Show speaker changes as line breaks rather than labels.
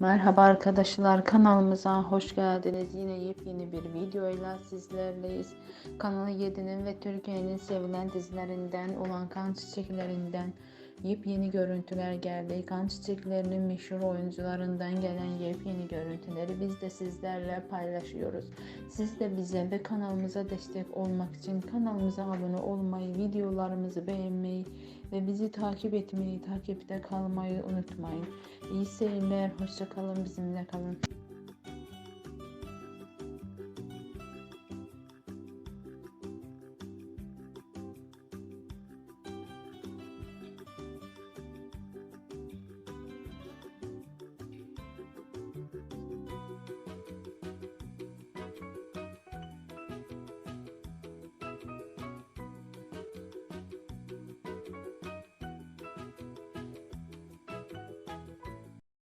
Merhaba arkadaşlar kanalımıza hoş geldiniz. Yine yepyeni bir videoyla sizlerleyiz. Kanal 7'nin ve Türkiye'nin sevilen dizilerinden olan Kan Çiçeklerinden yepyeni görüntüler geldi. Kan Çiçekleri'nin meşhur oyuncularından gelen yepyeni görüntüleri biz de sizlerle paylaşıyoruz. Siz de bize ve kanalımıza destek olmak için kanalımıza abone olmayı, videolarımızı beğenmeyi ve bizi takip etmeyi, takipte kalmayı unutmayın. İyi seyirler, hoşça kalın, bizimle kalın.